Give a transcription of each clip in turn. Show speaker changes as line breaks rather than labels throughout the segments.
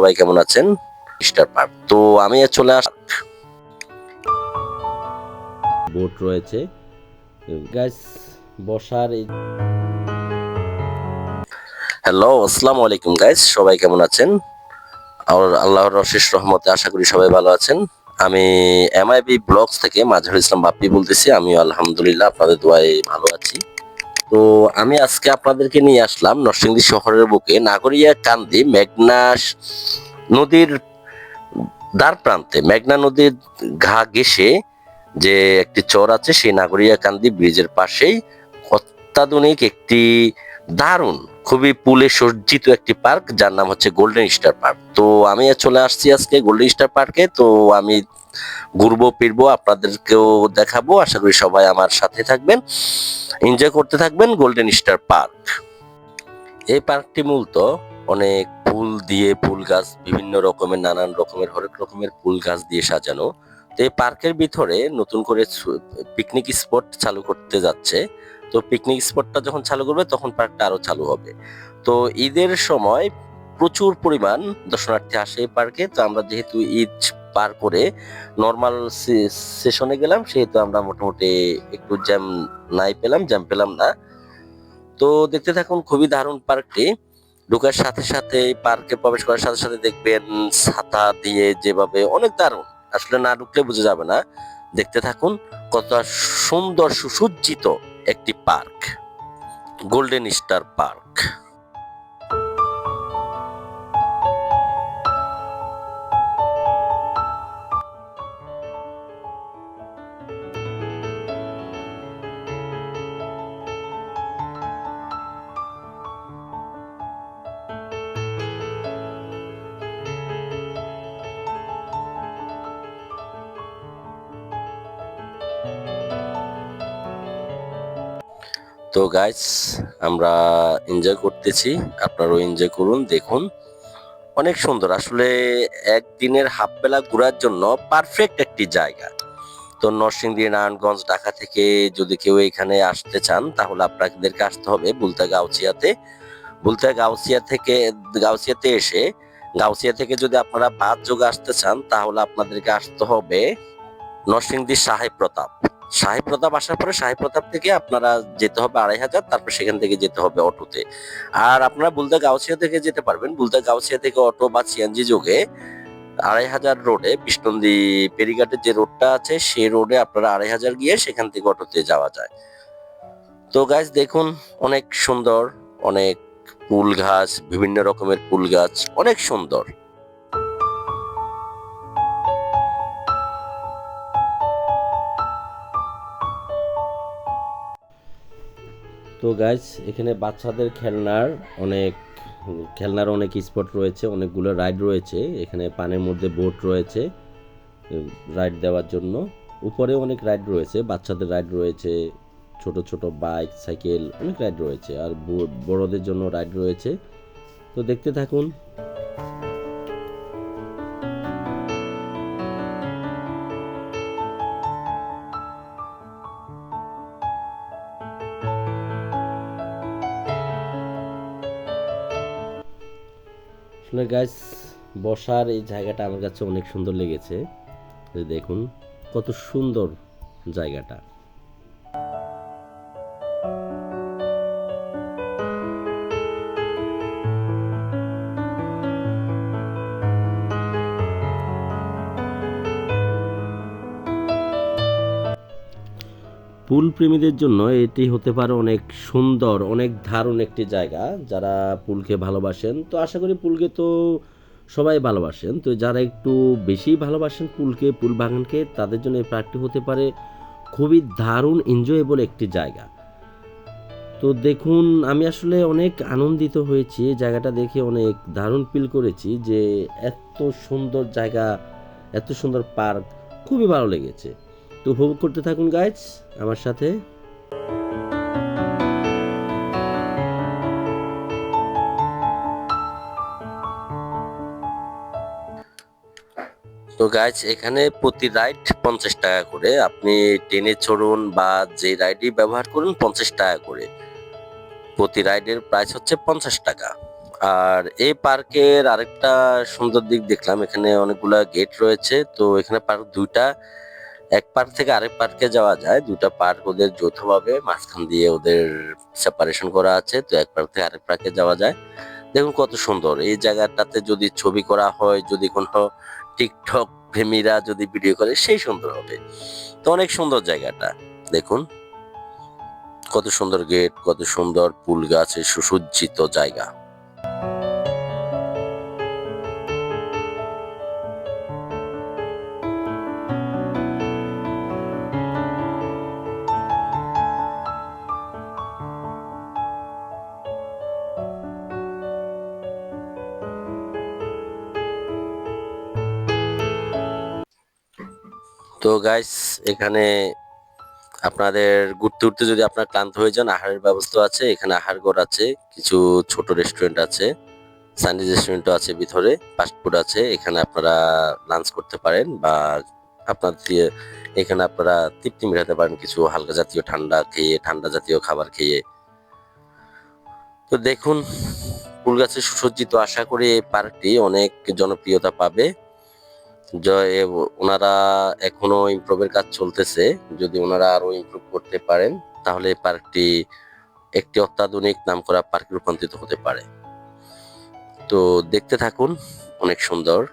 সবাই কেমন আছেন? Star park. তো আমি চলে আস
বোট রয়েছে। গাছ বসার
হ্যালো আসসালামু আলাইকুম গাইস সবাই কেমন আছেন? আর আল্লাহর অশেষ রহমতে আশা করি সবাই ভালো আছেন। আমি এমআইবি ব্লগস থেকে মাজহারুল ইসলাম বাপ্পি বলতেছি। আমিও আলহামদুলিল্লাহ আপনাদের দোয়ায় ভালো আছি। তো আমি আজকে আপনাদেরকে নিয়ে আসলাম নরসিংদী শহরের বুকে নাগরিয়া কান্দি মেঘনা স- নদীর দ্বার প্রান্তে। মেঘনা নদীর ঘা ঘেসে যে একটি চর আছে, সেই নাগরিয়া কান্দি ব্রিজের পাশেই অত্যাধুনিক একটি দারুণ, খুবই পুলে সজ্জিত একটি পার্ক, যার নাম হচ্ছে গোল্ডেন স্টার পার্ক। তো আমি চলে আসছি আজকে গোল্ডেন স্টার পার্কে। তো আমি ঘুরবো, ফিরবো, আপনাদেরকেও দেখাবো। আশা করি সবাই আমার সাথে থাকবেন। এনজয় করতে থাকবেন গোল্ডেন স্টার পার্ক এই পার্কটি মূলত অনেক ফুল দিয়ে ফুল গাছ, বিভিন্ন রকমের, নানান রকমের, হরেক রকমের ফুল গাছ দিয়ে সাজানো। তো এই পার্কের ভিতরে নতুন করে পিকনিক স্পট চালু করতে যাচ্ছে। তো পিকনিক স্পটটা যখন চালু করবে, তখন পার্কটা আরও চালু হবে। তো ঈদের সময় প্রচুর পরিমাণ দর্শনার্থী আসে এই পার্কে তো আমরা যেহেতু ঈদ পার করে নর্মাল সেশনে গেলাম, সেহেতু আমরা মোটামুটি একটু জ্যাম নাই পেলাম জ্যাম পেলাম না। তো দেখতে থাকুন, খুবই দারুণ পার্কটি। ঢোকার সাথে সাথে পার্কে প্রবেশ করার সাথে সাথে দেখবেন ছাতা দিয়ে যেভাবে, অনেক দারুণ। আসলে না ঢুকলে বোঝা যাবে না। দেখতে থাকুন, কতটা সুন্দর সুসজ্জিত একটি পার্ক। গোল্ডেন স্টার পার্ক তো গাইস আমরা এনজয় করতেছি। আপনারাও এনজয় করুন, দেখুন। অনেক সুন্দর। আসলে একদিনের হাফ বেলা ঘোরার জন্য পারফেক্ট একটি জায়গা। তো নরসিংদী, নারায়ণগঞ্জ, ঢাকা থেকে যদি কেউ এখানে আসতে চান, তাহলে আপনাদেরকে আসতে হবে বুলতা গাউছিয়াতে বুলতা গাউছিয়া থেকে, গাউছিয়াতে এসে, গাউছিয়া থেকে যদি আপনারা বাদ যোগে আসতে চান, তাহলে আপনাদেরকে আসতে হবে নরসিংদী সাহেব প্রতাপ। সাহেব প্রতাপ আসার পরে সাহেব প্রতাপ থেকে আপনারা যেতে হবে আড়াই হাজার, তারপর সেখান থেকে যেতে হবে অটোতে। আর আপনারা বুলদা গাউছিয়া থেকে যেতে পারবেন। বুলদা গাউছিয়া থেকে অটো বা সিএনজি যোগে আড়াই হাজার রোডে বিষ্ণন্দী পেরিঘাটের যে রোডটা আছে, সেই রোডে আপনারা আড়াই হাজার গিয়ে সেখান থেকে অটোতে যাওয়া যায়। তো গাছ দেখুন, অনেক সুন্দর, অনেক ফুল গাছ, বিভিন্ন রকমের ফুল গাছ, অনেক সুন্দর।
তো গাইস এখানে বাচ্চাদের খেলনার অনেক খেলনার অনেক স্পট রয়েছে, অনেকগুলো রাইড রয়েছে। এখানে পানের মধ্যে বোট রয়েছে রাইড দেওয়ার জন্য। উপরে অনেক রাইড রয়েছে, বাচ্চাদের রাইড রয়েছে, ছোট ছোট বাইক সাইকেল অনেক রাইড রয়েছে। আর বড়দের জন্য রাইড রয়েছে। তো দেখতে থাকুন। আসলে গাছ বসার এই জায়গাটা আমার কাছে অনেক সুন্দর লেগেছে। দেখুন কত সুন্দর জায়গাটা। পুল প্রেমীদের জন্য এটি হতে পারে অনেক সুন্দর, অনেক দারুণ একটি জায়গা। যারা পুলকে ভালোবাসেন, তো আশা করি পুলকে তো সবাই ভালোবাসেন। তো যারা একটু বেশি ভালোবাসেন পুলকে, পুল বাগানকে, তাদের জন্য এই পার্কটি হতে পারে খুবই দারুণ এনজয়েবল একটি জায়গা। তো দেখুন, আমি আসলে অনেক আনন্দিত হয়েছি জায়গাটা দেখে অনেক দারুণ ফিল করেছি যে এত সুন্দর জায়গা, এত সুন্দর পার্ক, খুবই ভালো লেগেছে। তো উপভোগ করতে থাকুন গাইজ আমার সাথে।
তো গাইজ এখানে প্রতি রাইড পঞ্চাশ টাকা করে। আপনি ট্রেনে চড়ুন বা যে রাইডই ব্যবহার করুন, পঞ্চাশ টাকা করে। প্রতি রাইডের প্রাইস হচ্ছে পঞ্চাশ টাকা। আর এই পার্কের আরেকটা সুন্দর দিক দেখলাম, এখানে অনেকগুলা গেট রয়েছে। তো, এখানে পার্ক দুইটা। এক পার্ক থেকে আরেক পার্কে যাওয়া যায়। দুটা পার্ক ওদের যৌথভাবে মাঝখান দিয়ে ওদের সেপারেশন করা আছে, তো এক পার্ক থেকে আরেক পার্কে যাওয়া যায়। দেখুন কত সুন্দর। এই জায়গাটাতে যদি ছবি করা হয়, যদি কোনো টিকটক প্রেমীরা যদি ভিডিও করে, সেই সুন্দর হবে। তো অনেক সুন্দর জায়গাটা। দেখুন, কত সুন্দর গেট, কত সুন্দর ফুল গাছে, সুসজ্জিত জায়গা। তো গাইস এখানে আপনাদের ঘুরতে ঘুরতে যদি আপনার ক্লান্ত হয়ে যান, আহারের ব্যবস্থা আছে, এখানে আহার ঘর আছে, কিছু ছোট রেস্টুরেন্ট আছে সানডে রেস্টুরেন্টও আছে ভিতরে ফাস্টফুড আছে, এখানে আপনারা লাঞ্চ করতে পারেন বা আপনার দিয়ে এখানে আপনারা তৃপ্তি মেটাতে পারেন কিছু হালকা জাতীয় ঠান্ডা খেয়ে, ঠান্ডা জাতীয় খাবার খেয়ে। তো দেখুন, ফুল গাছে সুসজ্জিত আশা করি এই পার্কটি অনেক জনপ্রিয়তা পাবে। জয় ওনারা এখনও ইমপ্রুভের কাজ চলতেছে। যদি ওনারা আরও ইমপ্রুভ করতে পারেন, তাহলে পার্কটি একটি অত্যাধুনিক নাম করা পার্কে রূপান্তরিত হতে পারে। তো দেখতে থাকুন, অনেক সুন্দর।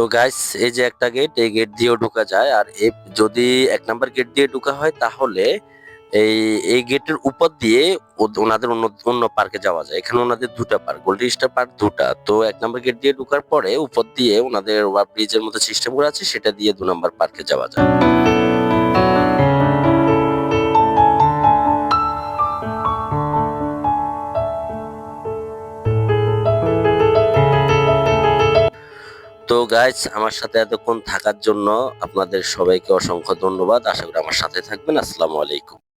তো গাইস এই যে একটা গেট এই গেট দিয়েও ঢোকা যায়। আর এ যদি এক নাম্বার গেট দিয়ে ঢোকা হয়, তাহলে এই এই গেটের উপর দিয়ে ওনাদের অন্য অন্য পার্কে যাওয়া যায়। এখানে ওনাদের দুটা পার্ক গোল্ডেন স্টার পার্ক দুটা। তো এক নাম্বার গেট দিয়ে ঢোকার পরে উপর দিয়ে ওনাদের ব্রিজের মতো সিস্টেম করা আছে, সেটা দিয়ে দু নাম্বার পার্কে যাওয়া যায়। গাইজ আমার সাথে এতক্ষণ থাকার জন্য আপনাদের সবাইকে অসংখ্য ধন্যবাদ। আশা করি আমার সাথে থাকবেন। আসসালামু আলাইকুম।